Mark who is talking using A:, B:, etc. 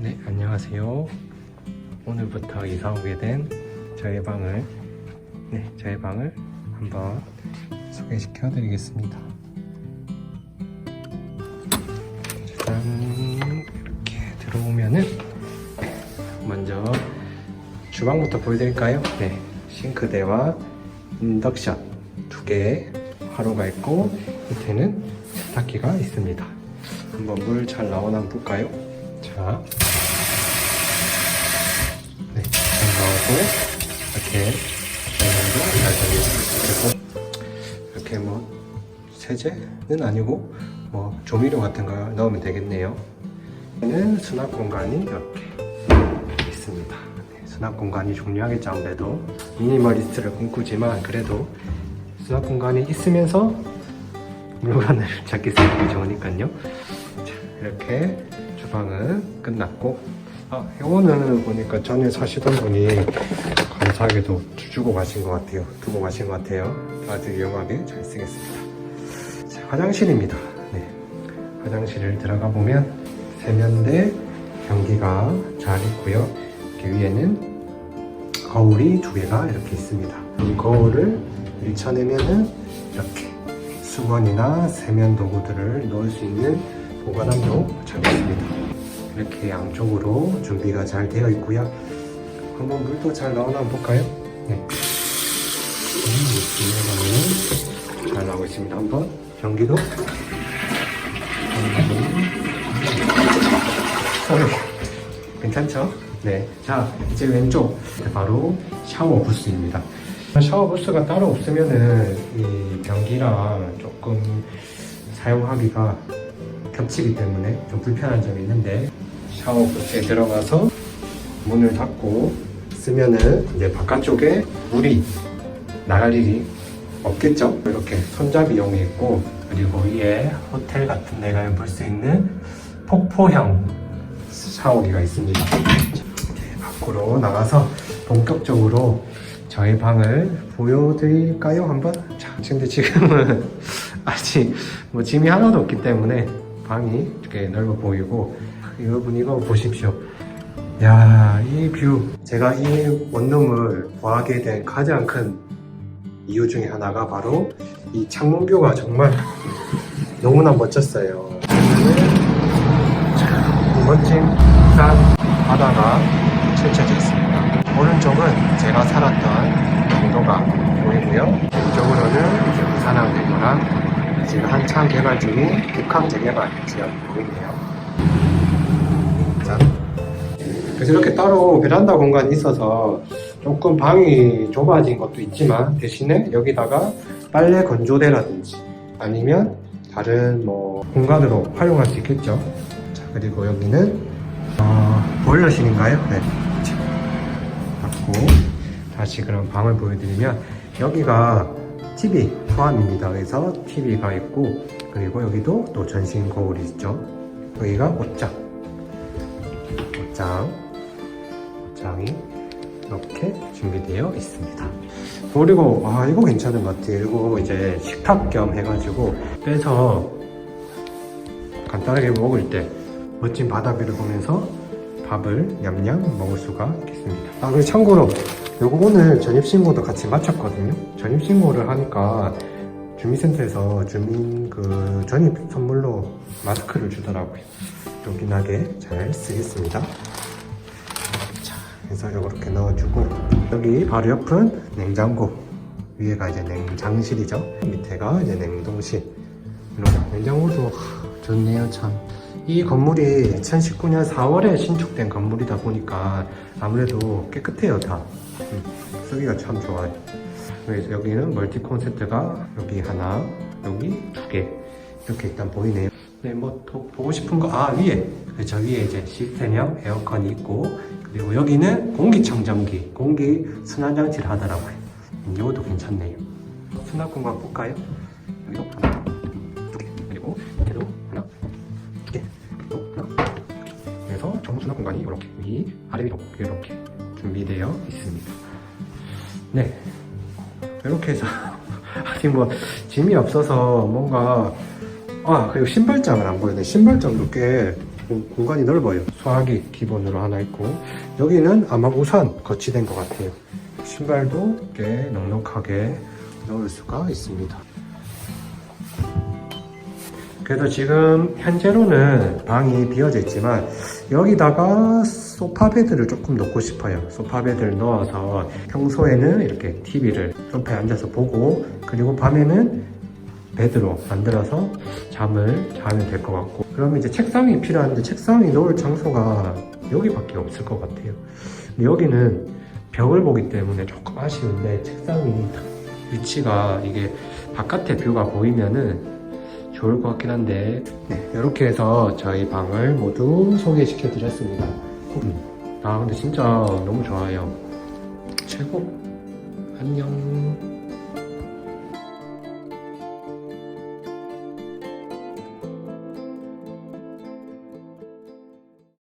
A: 네, 안녕하세요. 오늘부터 이사 오게 된 저의 방을, 네, 저의 방을 한번 소개시켜 드리겠습니다. 짠, 이렇게 들어오면은 먼저 주방부터 보여드릴까요? 네, 싱크대와 인덕션 두 개의 화로가 있고 밑에는 세탁기가 있습니다. 한번 물 잘 나오나 볼까요? 자, 네, 잘 나오고 이렇게 이렇게 뭐 세제는 아니고 뭐 조미료 같은 거 넣으면 되겠네요. 는 수납 공간이 이렇게 있습니다. 네, 수납 공간이 중요하겠죠 아무래도 미니멀리스트를 꿈꾸지만 그래도 수납 공간이 있으면서 물건을 찾기 쓰기 좋으니까요. 자, 이렇게 주방은 끝났고 아, 이거는 보니까 전에 사시던 분이 감사하게도 주고 가신 것 같아요. 두고 가신 것 같아요. 아주 유용하게 잘 쓰겠습니다. 자, 화장실입니다. 네. 화장실을 들어가 보면 세면대 변기가 잘 있고요. 이렇게 위에는 거울이 두 개가 이렇게 있습니다. 이 거울을 밀쳐내면은 이렇게 수건이나 세면 도구들을 넣을 수 있는 보관함도 잘 있습니다. 이렇게 양쪽으로 준비가 잘 되어 있고요. 한번 물도 잘 한번 볼까요? 네. 음, 이렇게 잘 나오고 있습니다. 한번 변기도 어휴, 괜찮죠? 네. 자, 이제 왼쪽 바로 샤워 부스입니다. 샤워 부스가 따로 없으면은 이 변기랑 조금 사용하기가 겹치기 때문에 좀 불편한 점이 있는데 샤워 부스에 들어가서 문을 닫고 쓰면은 이제 바깥쪽에 물이 나갈 일이 없겠죠? 이렇게 손잡이 용이 있고 그리고 위에 호텔 같은 데 가면 볼수 있는 폭포형 샤워기가 있습니다. 밖으로 나가서 본격적으로 저희 방을 보여드릴까요? 한번? 자, 근데 지금은 아직 뭐 짐이 하나도 없기 때문에 방이 이렇게 넓어 보이고 여러분 이거 보십시오. 야, 이 뷰. 제가 이 원룸을 구하게 된 가장 큰 이유 중에 하나가 바로 이 창문 뷰가 정말 너무나 멋졌어요. 이 멋진 산 바다가 펼쳐져 있습니다. 오른쪽은 제가 살았던 경도가 보이고요. 왼쪽으로는 부산항 대교랑 지금 한참 개발 중인 북항 재개발 지역이 보이네요. 이렇게 따로 베란다 공간이 있어서 조금 방이 좁아진 것도 있지만 대신에 여기다가 빨래 건조대라든지 아니면 다른 뭐 공간으로 활용할 수 있겠죠. 자, 그리고 여기는 어, 보일러실인가요? 네. 자, 닫고 다시 그럼 방을 보여드리면 여기가 TV 포함입니다. 그래서 TV가 있고 그리고 여기도 또 전신 거울이 있죠. 여기가 옷장. 옷장. 옷장이 이렇게 준비되어 있습니다. 그리고 아 이거 괜찮은 것 같아요. 이거 이제 식탁 겸 해가지고 빼서 간단하게 먹을 때 멋진 바다뷰를 보면서 밥을 냠냠 먹을 수가 있습니다. 아 그리고 참고로 요거 오늘 전입신고도 같이 마쳤거든요. 전입신고를 하니까 주민센터에서 주민 그 전입 선물로 마스크를 주더라고요. 요긴하게 잘 쓰겠습니다. 자, 그래서 이렇게 넣어주고 여기 바로 옆은 냉장고 위에가 이제 냉장실이죠. 밑에가 이제 냉동실. 이렇게 냉장고도 하, 좋네요 참. 이 건물이 2019년 4월에 신축된 건물이다 보니까 아무래도 깨끗해요 다. 음, 쓰기가 참 좋아요. 여기는 멀티콘 세트가 여기 하나, 여기 두 개. 이렇게 일단 보이네요. 네, 뭐 더 보고 싶은 거, 아, 위에. 저 위에 이제 시스템형 에어컨이 있고, 그리고 여기는 공기청정기, 공기 순환장치를 하더라고요. 음, 이것도 괜찮네요. 수납 공간 볼까요? 여기도 하나, 두 개, 그리고 밑에도 하나, 두 개, 그리고 하나, 그래서 전부 수납 공간이 이렇게 위, 아래 위로 이렇게 준비되어 있습니다. 네, 이렇게 해서 아직 뭐 짐이 없어서 뭔가 아 그리고 신발장을 안 보였네 신발장도 꽤 공- 공간이 넓어요. 수화기 기본으로 하나 있고 여기는 아마 우산 거치된 것 같아요. 신발도 꽤 넉넉하게 넣을 수가 있습니다. 그래도 지금 현재로는 방이 비어져 있지만 여기다가 소파 베드를 조금 넣고 싶어요. 소파 베드를 넣어서 평소에는 이렇게 TV를 소파에 앉아서 보고 그리고 밤에는 베드로 만들어서 잠을 자면 될 것 같고. 그러면 이제 책상이 필요한데 책상이 놓을 장소가 여기밖에 없을 것 같아요. 근데 여기는 벽을 보기 때문에 조금 아쉬운데 책상이 위치가 이게 바깥에 뷰가 보이면은 좋을 것 같긴 한데. 네, 이렇게 해서 저희 방을 모두 소개시켜 드렸습니다. 아 근데 진짜 너무 좋아요. 최고. 안녕